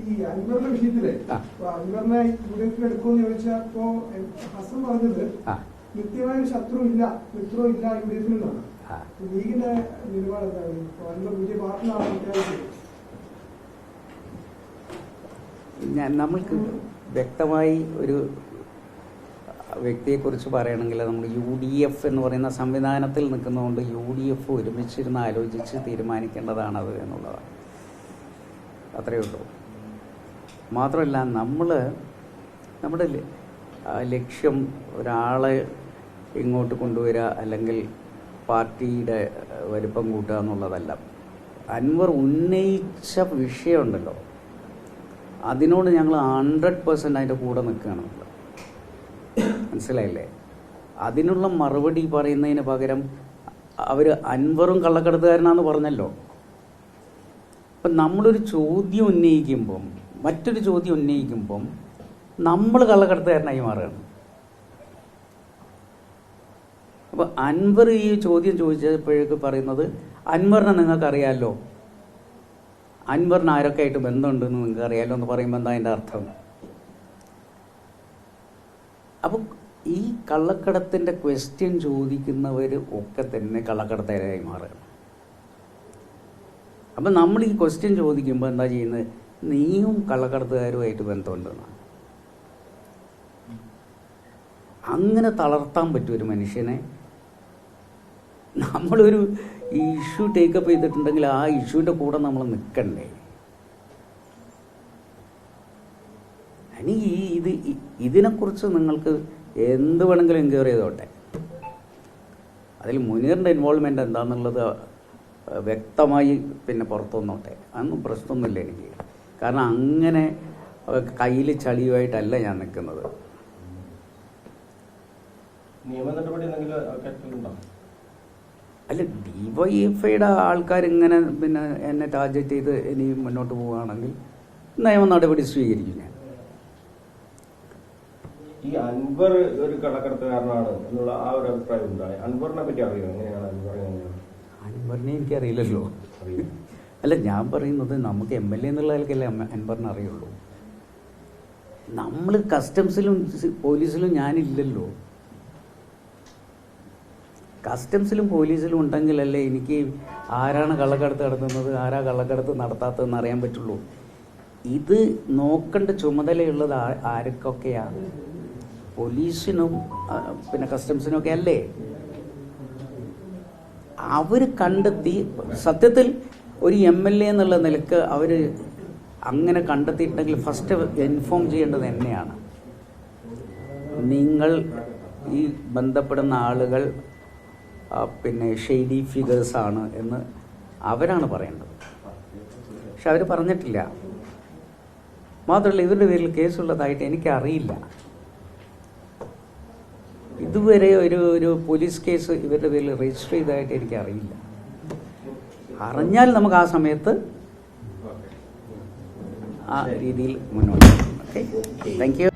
ഈ അൻവറിന്റെ വിഷയത്തിൽ അൻവറിനെ യുഡിഎഫിൽ എടുക്കുമെന്ന് ചോദിച്ചാൽ ഇപ്പോ ഹസൻ പറഞ്ഞത് നിത്യമായ ഒരു ശത്രു ഇല്ല മിത്രം ഇല്ല യു ഡി എഫിൽ നിന്നാണ് ലീഗിന്റെ നിലപാട് എന്താണ്? അൻവർ പുതിയ പാർട്ടിയാണ് പ്രഖ്യാപിച്ചത്. ഞാൻ നമ്മൾക്ക് വ്യക്തമായി ഒരു വ്യക്തിയെക്കുറിച്ച് പറയണമെങ്കിൽ നമ്മൾ യു ഡി എഫ് എന്ന് പറയുന്ന സംവിധാനത്തിൽ നിൽക്കുന്നതുകൊണ്ട് യു ഡി എഫ് ഒരുമിച്ചിരുന്ന് ആലോചിച്ച് തീരുമാനിക്കേണ്ടതാണത് എന്നുള്ളതാണ്. അത്രയേ ഉള്ളൂ. മാത്രമല്ല നമ്മൾ നമ്മുടെ ലക്ഷ്യം ഒരാളെ ഇങ്ങോട്ട് കൊണ്ടുവരിക അല്ലെങ്കിൽ പാർട്ടിയുടെ വലിപ്പം കൂട്ടുക എന്നുള്ളതല്ല. അൻവർ ഉന്നയിച്ച വിഷയമുണ്ടല്ലോ. അതിനോട് ഞങ്ങൾ ഹൺഡ്രഡ് പേഴ്സന്റ് അതിന്റെ കൂടെ നിൽക്കുകയാണ് മനസ്സിലായില്ലേ? അതിനുള്ള മറുപടി പറയുന്നതിന് പകരം അവർ അൻവറും കള്ളക്കടത്തുകാരനാന്ന് പറഞ്ഞല്ലോ. അപ്പം നമ്മളൊരു ചോദ്യം ഉന്നയിക്കുമ്പം മറ്റൊരു ചോദ്യം ഉന്നയിക്കുമ്പം നമ്മൾ കള്ളക്കടത്തുകാരനായി മാറുകയാണ്. അപ്പോൾ അൻവർ ഈ ചോദ്യം ചോദിച്ചപ്പോഴേക്ക് പറയുന്നത് അൻവറിനെ നിങ്ങൾക്കറിയാമല്ലോ അൻവറിന് ആരൊക്കെ ആയിട്ട് ബന്ധമുണ്ടെന്ന് നിങ്ങൾക്ക് അറിയാലോ എന്ന് പറയുമ്പോൾ എന്താ അതിന്റെ അർത്ഥം? അപ്പോൾ ഈ കള്ളക്കടത്തിന്റെ ക്വസ്റ്റ്യൻ ചോദിക്കുന്നവർ ഒക്കെ തന്നെ കള്ളക്കടത്തുകാരായി മാറുകയാണ്. അപ്പം നമ്മൾ ഈ ക്വസ്റ്റ്യൻ ചോദിക്കുമ്പോൾ എന്താ ചെയ്യുന്നത്? നീയും കള്ളക്കടത്തുകാരുമായിട്ട് ബന്ധമുണ്ടെന്നാണ് അങ്ങനെ തളർത്താൻ പറ്റും ഒരു മനുഷ്യനെ നമ്മളൊരു ഇഷ്യൂ ടേക്കപ്പ് ചെയ്തിട്ടുണ്ടെങ്കിൽ ആ ഇഷ്യൂവിന്റെ കൂടെ നമ്മൾ നിൽക്കണ്ടേ? ഇനി ഈ ഇത് ഇതിനെക്കുറിച്ച് നിങ്ങൾക്ക് എന്ത് വേണമെങ്കിലും എൻക്വയറി ചെയ്തോട്ടെ. അതിൽ മുനീറിന്റെ ഇൻവോൾവ്മെന്റ് എന്താണെന്നുള്ളത് വ്യക്തമായി പിന്നെ പുറത്തു വന്നോട്ടെ അതൊന്നും പ്രശ്നമൊന്നുമില്ല എനിക്ക്. കാരണം അങ്ങനെ കയ്യിൽ ചളിയുമായിട്ടല്ല ഞാൻ നിൽക്കുന്നത്. അല്ല ഡിവൈഎഫ്ഐയുടെ ആൾക്കാർ ഇങ്ങനെ പിന്നെ എന്നെ ടാർഗറ്റ് ചെയ്ത് ഇനി മുന്നോട്ട് പോവുകയാണെങ്കിൽ നിയമ നടപടി സ്വീകരിക്കും ഞാൻ. ഈ അൻവർ ഒരു എന്നുള്ള ആ ഒരു അഭിപ്രായം ഉണ്ടായി അൻവറിനെ പറ്റി അറിയോ? എങ്ങനെയാണ് അൻവർ എങ്ങനെയാണ് അൻവറിനെ എനിക്കറിയില്ലല്ലോ. അറിയോ അല്ല ഞാൻ പറയുന്നത് നമുക്ക് എം എൽ എ എന്നുള്ള ആൾക്കല്ലേ അമ്മ- അൻവറിനെ അറിയുള്ളൂ. നമ്മൾ കസ്റ്റംസിലും പോലീസിലും ഞാനില്ലല്ലോ. കസ്റ്റംസിലും പോലീസിലും ഉണ്ടെങ്കിലല്ലേ എനിക്ക് ആരാണ് കള്ളക്കടത്ത് നടത്തുന്നത് ആരാ കള്ളക്കടത്ത് നടത്താത്തതെന്ന് അറിയാൻ പറ്റുള്ളൂ. ഇത് നോക്കേണ്ട ചുമതലയുള്ളത് ആർക്കൊക്കെയാണ്? പോലീസിനും പിന്നെ കസ്റ്റംസിനും ഒക്കെ അല്ലേ? അവർ കണ്ടെത്തി സത്യത്തിൽ ഒരു എം എൽ എ എന്നുള്ള നിലയ്ക്ക് അവർ അങ്ങനെ കണ്ടെത്തിയിട്ടുണ്ടെങ്കിൽ ഫസ്റ്റ് ഇൻഫോം ചെയ്യേണ്ടത് എന്നെയാണ്. നിങ്ങൾ ഈ ബന്ധപ്പെടുന്ന ആളുകൾ പിന്നെ ഷെയ്ഡി ഫിഗേഴ്സ് ആണ് എന്ന് അവരാണ് പറയേണ്ടത്. പക്ഷെ അവർ പറഞ്ഞിട്ടില്ല. മാത്രമല്ല ഇവരുടെ പേരിൽ കേസുള്ളതായിട്ട് എനിക്കറിയില്ല. ഇതുവരെ ഒരു ഒരു പോലീസ് കേസ് ഇവരുടെ പേരിൽ രജിസ്റ്റർ ചെയ്തതായിട്ട് എനിക്കറിയില്ല. അറിഞ്ഞാൽ നമുക്ക് ആ സമയത്ത് ആ രീതിയിൽ മുന്നോട്ട് ഓക്കെ താങ്ക് യു